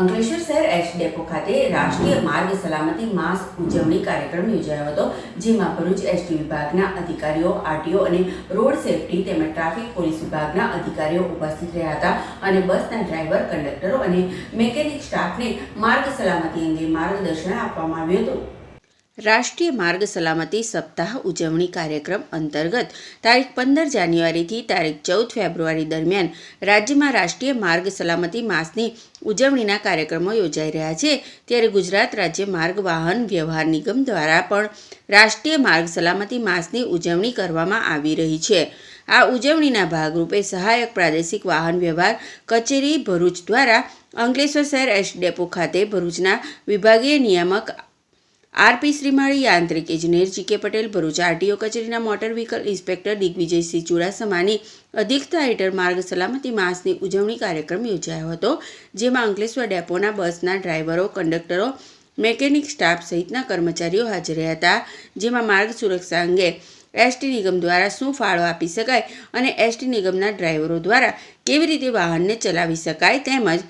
અંકલેશ્વર શહેર H depot ખાતે રાષ્ટ્રીય માર્ગ સલામતી માસ ઉજવણી કાર્યક્રમ યોજાયો હતો, જેમાં ભરૂચ એસટી વિભાગના અધિકારીઓ, આરટીઓ અને રોડ સેફટી તેમજ ટ્રાફિક પોલીસ વિભાગના અધિકારીઓ ઉપસ્થિત રહ્યા હતા અને બસના ડ્રાઈવર, કંડક્ટરો અને મેકેનિક સ્ટાફને માર્ગ સલામતી અંગે માર્ગદર્શન આપવામાં આવ્યું હતું. રાષ્ટ્રીય માર્ગ સલામતી સપ્તાહ ઉજવણી કાર્યક્રમ અંતર્ગત તારીખ પંદર જાન્યુઆરીથી તારીખ ચૌદ ફેબ્રુઆરી દરમિયાન રાજ્યમાં રાષ્ટ્રીય માર્ગ સલામતી માસની ઉજવણીના કાર્યક્રમો યોજાઈ રહ્યા છે. ત્યારે ગુજરાત રાજ્ય માર્ગ વાહન વ્યવહાર નિગમ દ્વારા પણ રાષ્ટ્રીય માર્ગ સલામતી માસની ઉજવણી કરવામાં આવી રહી છે. આ ઉજવણીના ભાગરૂપે સહાયક પ્રાદેશિક વાહન વ્યવહાર કચેરી ભરૂચ દ્વારા અંકલેશ્વર શહેર એસ ડેપો ખાતે ભરૂચના વિભાગીય નિયામક આરપી શ્રીમાળી યાંત્રિક ઇજનેર જીકે પટેલ, ભરૂચ આરટીઓ કચેરીના મોટર વ્હીકલ ઇન્સ્પેક્ટર દિગ્વિજયસિંહ ચુડાસમાની અધિકતા હેઠળ માર્ગ સલામતી માસની ઉજવણી કાર્યક્રમ યોજાયો હતો, જેમાં અંકલેશ્વર ડેપોના બસના ડ્રાઈવરો, કંડક્ટરો, મેકેનિક સ્ટાફ સહિતના કર્મચારીઓ હાજર હતા, જેમાં માર્ગ સુરક્ષા અંગે એસટી નિગમ દ્વારા શું ફાળો આપી શકાય અને એસટી નિગમના ડ્રાઈવરો દ્વારા કેવી રીતે વાહનને ચલાવી શકાય તેમજ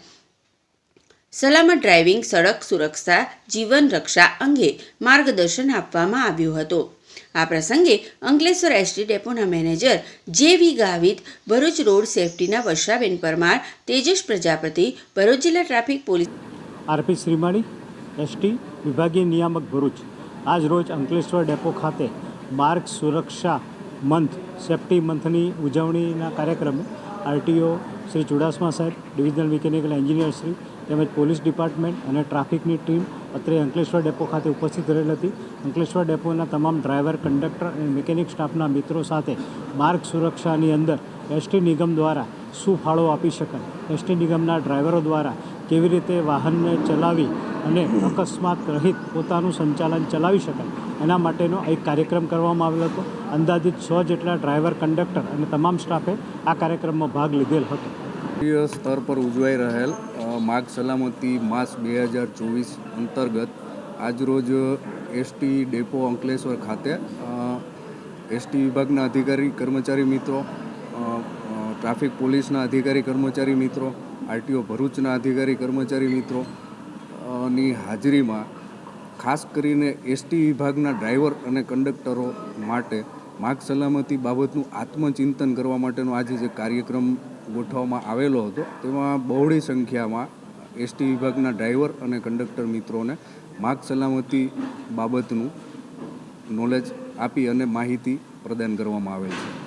સલામત ડ્રાઇવિંગ, સડક સુરક્ષા, જીવન રક્ષા અંગે માર્ગદર્શન આપવામાં આવ્યું હતું. આ પ્રસંગે Ankleshwar ST ડેપોના manager J V Gavit, Bharuch road સેફટીના Varshaben Parmar, Tejas Prajapati, Bharuch જિલ્લા traffic police RP Shrimali ST વિભાગીય નિયામક ભરૂચ. આજ રોજ અંકલેશ્વર ડેપો ખાતે માર્ગ સુરક્ષા મંથ, સેફ્ટી મંથની ઉજવણીના કાર્યક્રમે આરટીઓ શ્રી ચુડાસમા સાહેબ, ડિવિઝનલ મિકેનિકલ એન્જિનિયર શ્રી તેમજ પોલીસ ડિપાર્ટમેન્ટ અને ટ્રાફિકની ટીમ અત્રે અંકલેશ્વર ડેપો ખાતે ઉપસ્થિત રહેલ હતી. અંકલેશ્વર ડેપોના તમામ ડ્રાઈવર, કંડક્ટર અને મિકેનિક સ્ટાફના મિત્રો સાથે માર્ગ સુરક્ષાની અંદર એસટી નિગમ દ્વારા શું ફાળો આપી શકાય. એસટી નિગમના ડ્રાઈવરો દ્વારા કેવી રીતે વાહનને ચલાવી અને અકસ્માત રહિત પોતાનું સંચાલન ચલાવી શકાય એના માટેનો એક કાર્યક્રમ કરવામાં આવેલો હતો. અંદાજિત સો જેટલા ડ્રાઈવર, કંડક્ટર અને તમામ સ્ટાફે આ કાર્યક્રમમાં ભાગ લીધેલ હતો. રાષ્ટ્રીય સ્તર પર ઉજવાઈ રહેલ માર્ગ સલામતી માસ બે હજાર ચોવીસ અંતર્ગત આજરોજ એસટી ડેપો અંકલેશ્વર ખાતે એસટી વિભાગના અધિકારી કર્મચારી મિત્રો ટ્રાફિક પોલીસના અધિકારી કર્મચારી મિત્રો, આરટીઓ ભરૂચના અધિકારી કર્મચારી મિત્રો ની હાજરીમાં ખાસ કરીને એસટી વિભાગના ડ્રાઈવર અને કંડક્ટરો માટે માર્ગ સલામતી બાબતનું આત્મચિંતન કરવા માટેનો આજે જે કાર્યક્રમ ગોઠવવામાં આવેલો હતો, તેમાં બહોળી સંખ્યામાં એસટી વિભાગના ડ્રાઈવર અને કંડક્ટર મિત્રોને માર્ગ સલામતી બાબતનું નોલેજ આપી અને માહિતી પ્રદાન કરવામાં આવેલ છે.